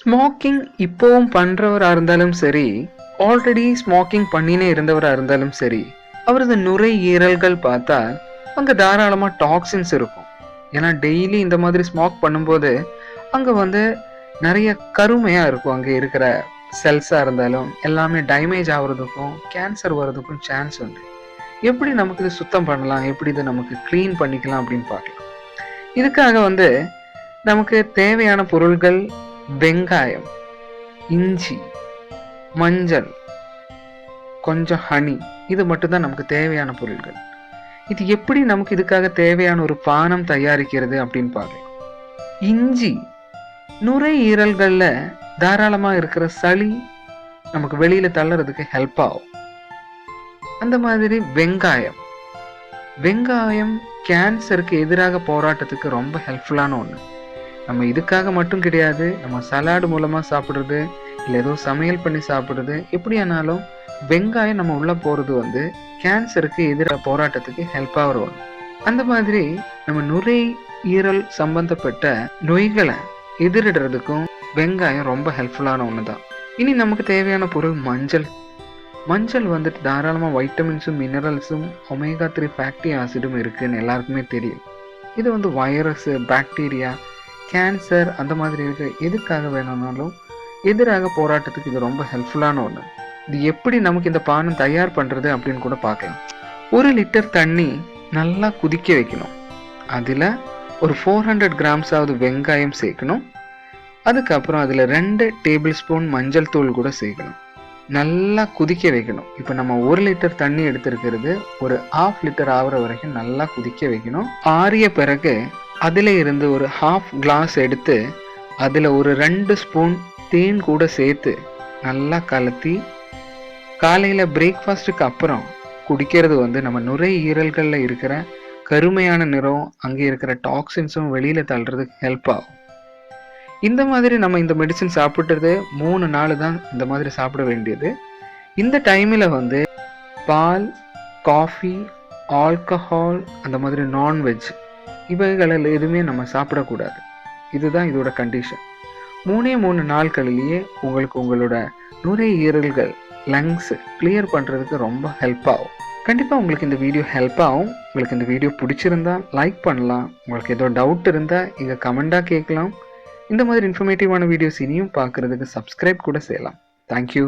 Smoking இப்போவும் பண்ணுறவராக இருந்தாலும் சரி ஆல்ரெடி ஸ்மோக்கிங் பண்ணினே இருந்தவராக இருந்தாலும் சரி அவரது நுரையீரல்கள் பார்த்தா அங்கே தாராளமாக டாக்ஸின்ஸ் இருக்கும். ஏன்னா டெய்லி இந்த மாதிரி ஸ்மோக் பண்ணும்போது அங்கே வந்து நிறைய கருமையாக இருக்கும். அங்கே இருக்கிற செல்ஸாக இருந்தாலும் எல்லாமே டேமேஜ் ஆகிறதுக்கும் கேன்சர் வர்றதுக்கும் சான்ஸ் உண்டு. எப்படி நமக்கு இது சுத்தம் பண்ணலாம்? எப்படி இதை நமக்கு க்ளீன் பண்ணிக்கலாம் அப்படின்னு பார்க்கலாம். இதுக்காக வந்து நமக்கு தேவையான பொருள்கள் வெங்காயம் இஞ்சி மஞ்சள் கொஞ்சம் ஹனி இது மட்டும்தான் நமக்கு தேவையான பொருள்கள். இது எப்படி நமக்கு இதுக்காக தேவையான ஒரு பானம் தயாரிக்கிறது அப்படின்னு பார்க்கலாம். இஞ்சி நுரையீரல்களில் தாராளமாக இருக்கிற சளி நமக்கு வெளியில் தள்ளுறதுக்கு ஹெல்ப் ஆகும். அந்த மாதிரி வெங்காயம். வெங்காயம் கேன்சருக்கு எதிராக போராட்டத்துக்கு ரொம்ப ஹெல்ப்ஃபுல்லான ஒன்று நம்ம இதுக்காக மட்டும் கிடையாது நம்ம சலாடு மூலமாக சாப்பிட்றது இல்லை ஏதோ சமையல் பண்ணி சாப்பிட்றது எப்படியானாலும் வெங்காயம் நம்ம உள்ளே போகிறது வந்து கேன்சருக்கு எதிராக போராட்டத்துக்கு ஹெல்ப்பாக வரும் அந்த மாதிரி நம்ம நுரை ஈரல் சம்பந்தப்பட்ட நோய்களை எதிரிடுறதுக்கும் வெங்காயம் ரொம்ப ஹெல்ப்ஃபுல்லான ஒன்று தான் இனி நமக்கு தேவையான பொருள் மஞ்சள். மஞ்சள் வந்துட்டு தாராளமாக வைட்டமின்ஸும் மினரல்ஸும் ஒமேகா த்ரீ ஃபேக்டி ஆசிடும் இருக்குதுன்னு எல்லாருக்குமே தெரியும். இது வந்து வைரஸு பாக்டீரியா கேன்சர் அந்த மாதிரி இருக்க. எதுக்காக வேணும்னாலும் எதிராக போராட்டத்துக்கு இது ரொம்ப ஹெல்ப்ஃபுல்லான ஒன்று இது எப்படி நமக்கு இந்த பானம் தயார் பண்ணுறது அப்படின்னு கூட பார்க்கலாம். ஒரு லிட்டர் தண்ணி நல்லா குதிக்க வைக்கணும். அதில் ஒரு ஃபோர் ஹண்ட்ரட் கிராம்ஸாவது வெங்காயம் சேர்க்கணும். அதுக்கப்புறம் அதில் ரெண்டு டேபிள் ஸ்பூன் மஞ்சள் தூள் கூட சேர்க்கணும். நல்லா குதிக்க வைக்கணும். இப்போ நம்ம ஒரு லிட்டர் தண்ணி எடுத்துருக்கிறது ஒரு ஆஃப் லிட்டர் ஆகிற வரைக்கும் நல்லா குதிக்க வைக்கணும். ஆறிய பிறகு அதில் இருந்து ஒரு ஹாஃப் கிளாஸ் எடுத்து அதில் ஒரு ரெண்டு ஸ்பூன் தேன் கூட சேர்த்து நல்லா கலத்தி காலையில் பிரேக்ஃபாஸ்ட்டுக்கு அப்புறம் குடிக்கிறது வந்து நம்ம நுரையீரல்களில் இருக்கிற கருமையான நிறம் அங்கே இருக்கிற டாக்ஸின்ஸும் வெளியில் தள்ளுறதுக்கு ஹெல்ப் ஆகும். இந்த மாதிரி நம்ம இந்த மெடிசன் சாப்பிட்றது மூணு நாள் தான் இந்த மாதிரி சாப்பிட வேண்டியது. இந்த டைமில் வந்து பால் காஃபி ஆல்கஹால் அந்த மாதிரி நான்வெஜ் இவைகளில் எதுவுமே நம்ம சாப்பிடக்கூடாது. இதுதான் இதோட கண்டிஷன் மூணே மூணு நாட்களிலேயே உங்களுக்கு உங்களோட நுரையீரல்கள் லங்ஸு கிளியர் பண்ணுறதுக்கு ரொம்ப ஹெல்ப் ஆகும். கண்டிப்பாக உங்களுக்கு இந்த வீடியோ ஹெல்ப் ஆகும். உங்களுக்கு இந்த வீடியோ பிடிச்சிருந்தா லைக் பண்ணலாம். உங்களுக்கு ஏதோ டவுட் இருந்தால் இங்கே கமெண்டாக கேட்கலாம். இந்த மாதிரி இன்ஃபர்மேட்டிவான வீடியோஸ் இனியும் பார்க்குறதுக்கு சப்ஸ்கிரைப் கூட செய்யலாம். தேங்க்யூ